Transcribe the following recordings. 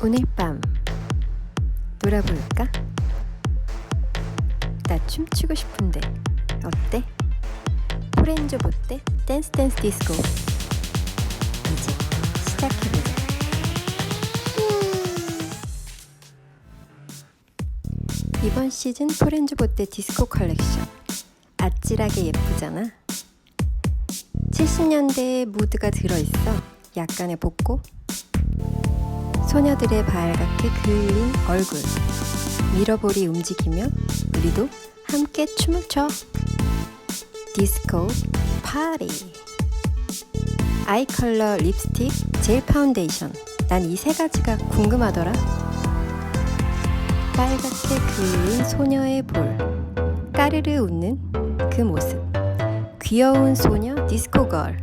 오늘 밤 놀아볼까? 나 춤추고 싶은데 어때? 포렌조 보때? 댄스 댄스 디스코. 이제 시작해보자. 이번 시즌 포렌조 보때 디스코 컬렉션. 아찔하게 예쁘잖아. 70년대의 무드가 들어있어. 약간의 복고 소녀들의 발갛게 그을린 얼굴. 미러볼이 움직이며 우리도 함께 춤을 춰. 디스코 파티 아이 컬러 립스틱 젤 파운데이션. 난 이 세 가지가 궁금하더라. 빨갛게 그을린 소녀의 볼. 까르르 웃는 그 모습. 귀여운 소녀 디스코걸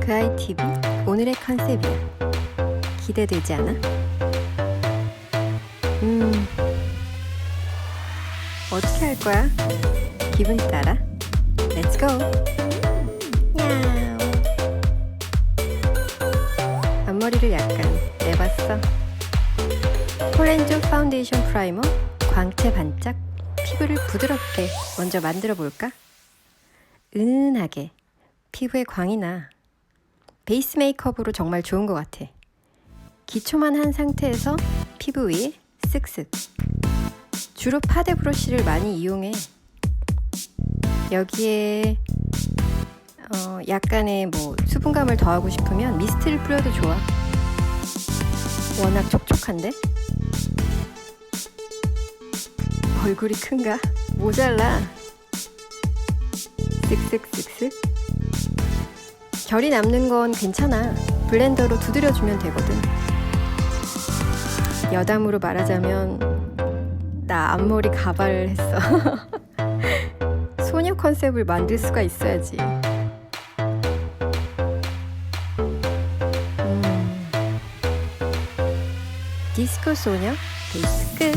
그 아이 TV 오늘의 컨셉이야 기대되지 않아? 음, 어떻게 할 거야? 기분 따라. Let's go. 야우. 앞머리를 약간 내봤어. 폴렌조 파운데이션 프라이머 광채 반짝 피부를 부드럽게 먼저 만들어 볼까? 은은하게 피부에 광이 나. 베이스 메이크업으로 정말 좋은 것 같아. 기초만 한 상태에서 피부 위에 쓱쓱. 주로 파데 브러쉬를 많이 이용해. 여기에 어, 약간의 뭐 수분감을 더하고 싶으면 미스트를 뿌려도 좋아. 워낙 촉촉한데? 얼굴이 큰가? 모자라. 쓱쓱쓱쓱. 결이 남는 건 괜찮아. 블렌더로 두드려주면 되거든. 여담으로 말하자면 나 앞머리 가발을 했어. 소녀 컨셉을 만들 수가 있어야지. 음. 디스코 소녀 끝.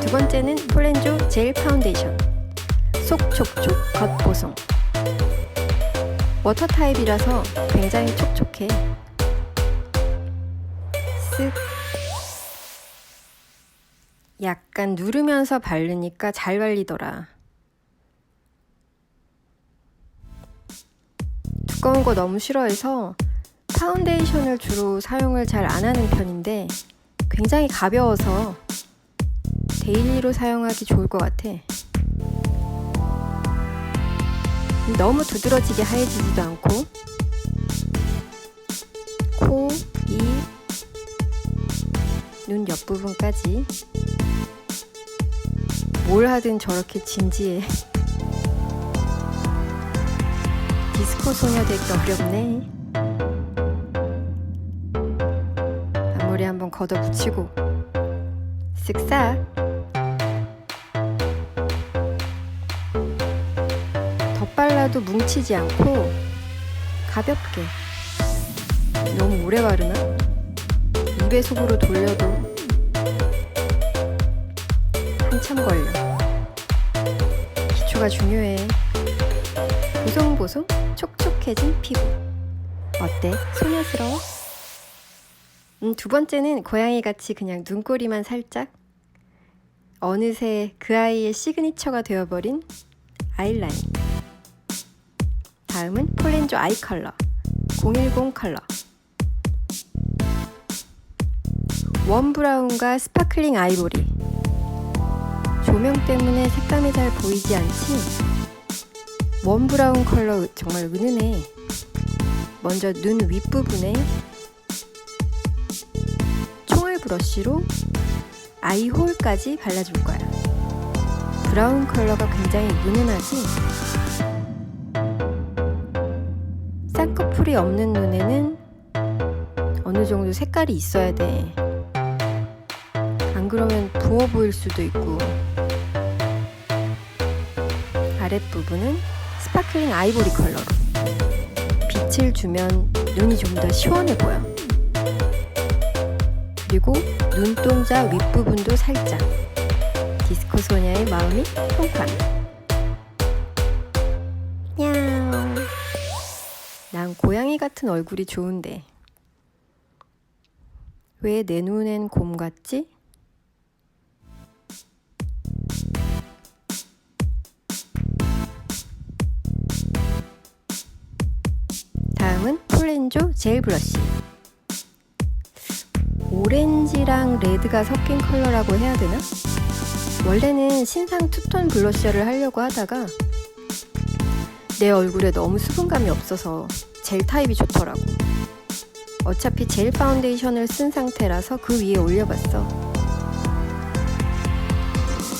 두 번째는 폴렌조 젤 파운데이션. 속촉촉 겉보송. 워터 타입이라서 굉장히 촉촉해. 쓱. 약간 누르면서 바르니까 잘 발리더라. 두꺼운 거 너무 싫어해서 파운데이션을 주로 사용을 잘 안 하는 편인데 굉장히 가벼워서 데일리로 사용하기 좋을 것 같아. 너무 두드러지게 하얘지지도 않고 코, 입, 눈 옆부분까지. 뭘 하든 저렇게 진지해. 디스코 소녀 되기 어렵네. 앞머리 한번 걷어붙이고. 쓱싹 덧발라도 뭉치지 않고 가볍게. 너무 오래 바르나? 2배속으로 돌려도 한참 걸려. 기초가 중요해. 보송보송 촉촉해진 피부. 어때? 소녀스러워? 음, 두 번째는 고양이 같이 그냥 눈꼬리만 살짝. 어느새 그 아이의 시그니처가 되어버린 아이라인. 다음은 폴렌조 아이 컬러 010 컬러. 원 브라운과 스파클링 아이보리. 조명 때문에 색감이 잘 보이지 않지? 원 브라운 컬러 정말 은은해. 먼저 눈 윗부분에 총알 브러쉬로 아이 홀까지 발라줄 거야. 브라운 컬러가 굉장히 은은하지? 쌍꺼풀이 없는 눈에는 어느 정도 색깔이 있어야 돼. 안 그러면 부어 보일 수도 있고. 아랫부분은 스파클링 아이보리 컬러로. 빛을 주면 눈이 좀 더 시원해 보여. 그리고 눈동자 윗부분도 살짝. 디스코 소녀의 마음이 야옹 난 고양이 같은 얼굴이 좋은데. 왜 내 눈엔 곰 같지? 다음은 폴렌조 젤 브러쉬. 오렌지랑 레드가 섞인 컬러라고 해야 되나? 원래는 신상 투톤 블러셔를 하려고 하다가 내 얼굴에 너무 수분감이 없어서 젤 타입이 좋더라고. 어차피 젤 파운데이션을 쓴 상태라서 그 위에 올려봤어.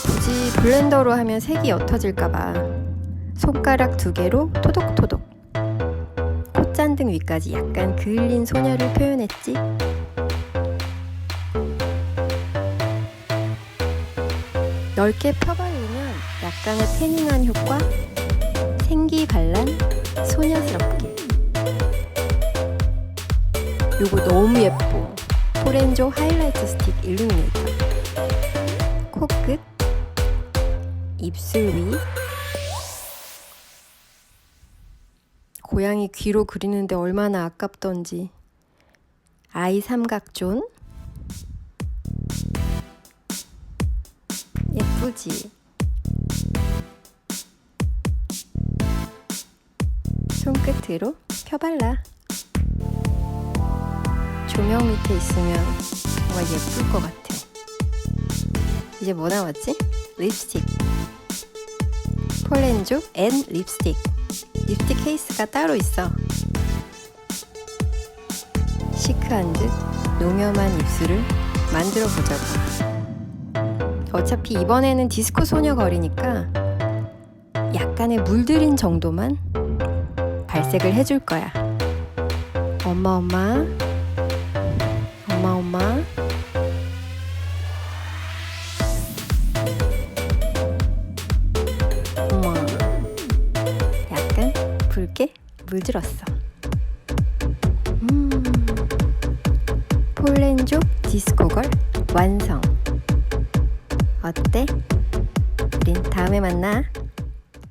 굳이 블렌더로 하면 색이 옅어질까봐 손가락 두 개로 토독토독. 콧잔등 위까지 약간 그을린 소녀를 표현했지. 넓게 펴바르면 약간의 태닝한 효과, 생기 발란, 소녀스럽게. 요거 너무 예뻐. 포렌조 하이라이트 스틱 일루미네이터. 코끝, 입술 위, 고양이 귀로 그리는데 얼마나 아깝던지. 아이 삼각존. 예쁘지? 손끝으로 펴발라. 조명 밑에 있으면 정말 예쁠 것 같아. 이제 뭐 남았지? 립스틱. 폴렌조 앤 립스틱. 케이스가 따로 있어. 시크한 듯 농염한 입술을 만들어 보자고. 어차피 이번에는 디스코 소녀 거리니까 약간의 물들인 정도만 발색을 해줄 거야. 엄마 엄마 엄마 엄마 붉게 물들었어. 음 폴렌조 디스코걸 완성. 어때? 우린 다음에 만나.